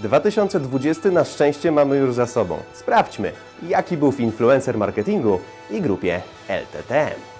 2020 na szczęście mamy już za sobą. Sprawdźmy, jaki był influencer marketingu i grupie LTTM.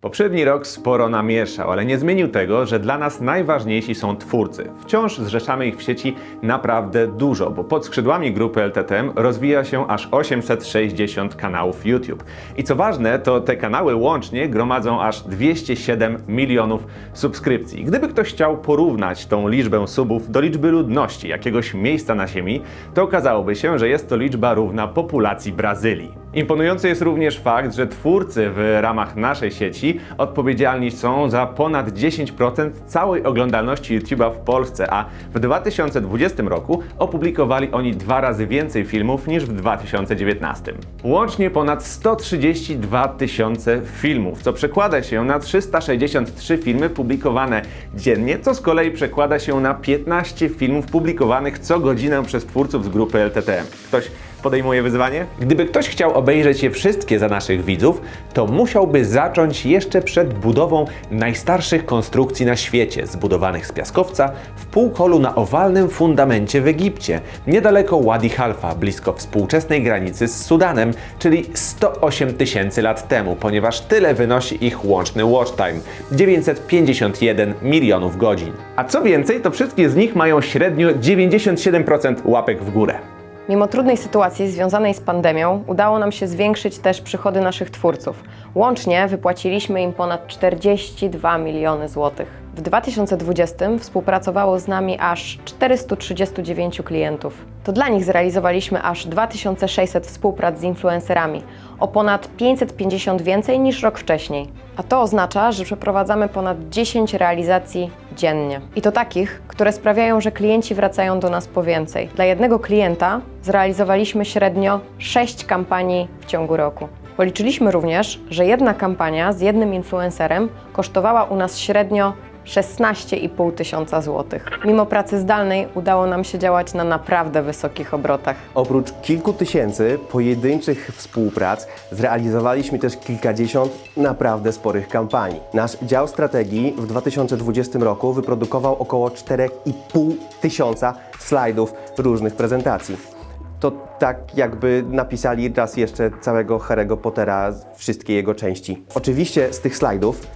Poprzedni rok sporo namieszał, ale nie zmienił tego, że dla nas najważniejsi są twórcy. Wciąż zrzeszamy ich w sieci naprawdę dużo, bo pod skrzydłami grupy LTTM rozwija się aż 860 kanałów YouTube. I co ważne, to te kanały łącznie gromadzą aż 207 milionów subskrypcji. Gdyby ktoś chciał porównać tą liczbę subów do liczby ludności jakiegoś miejsca na Ziemi, to okazałoby się, że jest to liczba równa populacji Brazylii. Imponujący jest również fakt, że twórcy w ramach naszej sieci odpowiedzialni są za ponad 10% całej oglądalności YouTube'a w Polsce, a w 2020 roku opublikowali oni dwa razy więcej filmów niż w 2019. Łącznie ponad 132 tysiące filmów, co przekłada się na 363 filmy publikowane dziennie, co z kolei przekłada się na 15 filmów publikowanych co godzinę przez twórców z grupy LTTM. Ktoś podejmuje wyzwanie? Gdyby ktoś chciał obejrzeć je wszystkie za naszych widzów, to musiałby zacząć jeszcze przed budową najstarszych konstrukcji na świecie, zbudowanych z piaskowca w półkolu na owalnym fundamencie w Egipcie, niedaleko Wadi Halfa, blisko współczesnej granicy z Sudanem, czyli 108 tysięcy lat temu, ponieważ tyle wynosi ich łączny watch time 951 milionów godzin. A co więcej, to wszystkie z nich mają średnio 97% łapek w górę. Mimo trudnej sytuacji związanej z pandemią, udało nam się zwiększyć też przychody naszych twórców. Łącznie wypłaciliśmy im ponad 42 miliony złotych. W 2020 współpracowało z nami aż 439 klientów. To dla nich zrealizowaliśmy aż 2600 współprac z influencerami, o ponad 550 więcej niż rok wcześniej. A to oznacza, że przeprowadzamy ponad 10 realizacji dziennie. I to takich, które sprawiają, że klienci wracają do nas po więcej. Dla jednego klienta zrealizowaliśmy średnio 6 kampanii w ciągu roku. Policzyliśmy również, że jedna kampania z jednym influencerem kosztowała u nas średnio 16,5 tysiąca złotych. Mimo pracy zdalnej udało nam się działać na naprawdę wysokich obrotach. Oprócz kilku tysięcy pojedynczych współprac, zrealizowaliśmy też kilkadziesiąt naprawdę sporych kampanii. Nasz dział strategii w 2020 roku wyprodukował około 4,5 tysiąca slajdów różnych prezentacji. To tak jakby napisali raz jeszcze całego Harry'ego Pottera, wszystkie jego części. Oczywiście z tych slajdów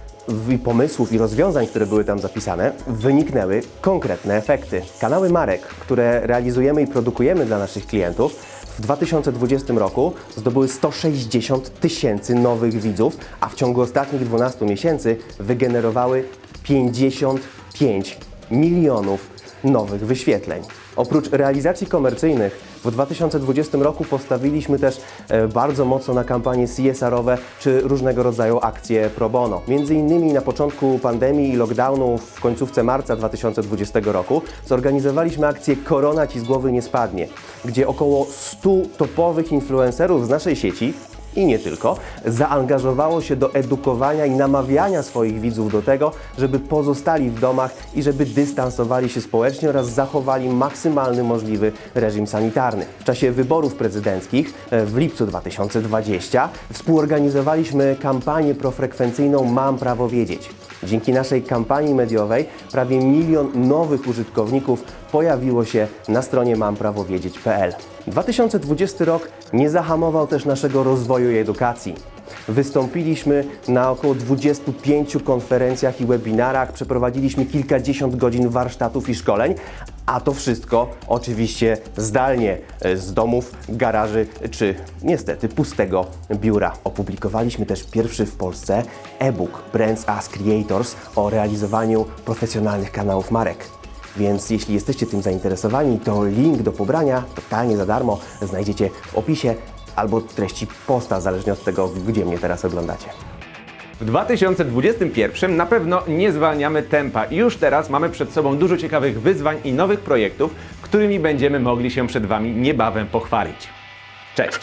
i pomysłów i rozwiązań, które były tam zapisane, wyniknęły konkretne efekty. Kanały marek, które realizujemy i produkujemy dla naszych klientów, w 2020 roku zdobyły 160 tysięcy nowych widzów, a w ciągu ostatnich 12 miesięcy wygenerowały 55 milionów nowych wyświetleń. Oprócz realizacji komercyjnych w 2020 roku postawiliśmy też e, bardzo mocno na kampanie CSR-owe czy różnego rodzaju akcje pro bono. Między innymi na początku pandemii i lockdownu w końcówce marca 2020 roku zorganizowaliśmy akcję Korona Ci z głowy nie spadnie, gdzie około 100 topowych influencerów z naszej sieci i nie tylko, zaangażowało się do edukowania i namawiania swoich widzów do tego, żeby pozostali w domach i żeby dystansowali się społecznie oraz zachowali maksymalny możliwy reżim sanitarny. W czasie wyborów prezydenckich e, w lipcu 2020 współorganizowaliśmy kampanię profrekwencyjną Mam prawo wiedzieć. Dzięki naszej kampanii mediowej prawie milion nowych użytkowników pojawiło się na stronie mamprawowiedzieć.pl. 2020 rok nie zahamował też naszego rozwoju i edukacji. Wystąpiliśmy na około 25 konferencjach i webinarach, przeprowadziliśmy kilkadziesiąt godzin warsztatów i szkoleń, a to wszystko oczywiście zdalnie e, z domów, garaży czy niestety pustego biura. Opublikowaliśmy też pierwszy w Polsce e-book Brands as Creators o realizowaniu profesjonalnych kanałów marek. Więc jeśli jesteście tym zainteresowani, to link do pobrania totalnie za darmo znajdziecie w opisie albo treści posta, zależnie od tego, gdzie mnie teraz oglądacie. W 2021 na pewno nie zwalniamy tempa i już teraz mamy przed sobą dużo ciekawych wyzwań i nowych projektów, którymi będziemy mogli się przed Wami niebawem pochwalić. Cześć!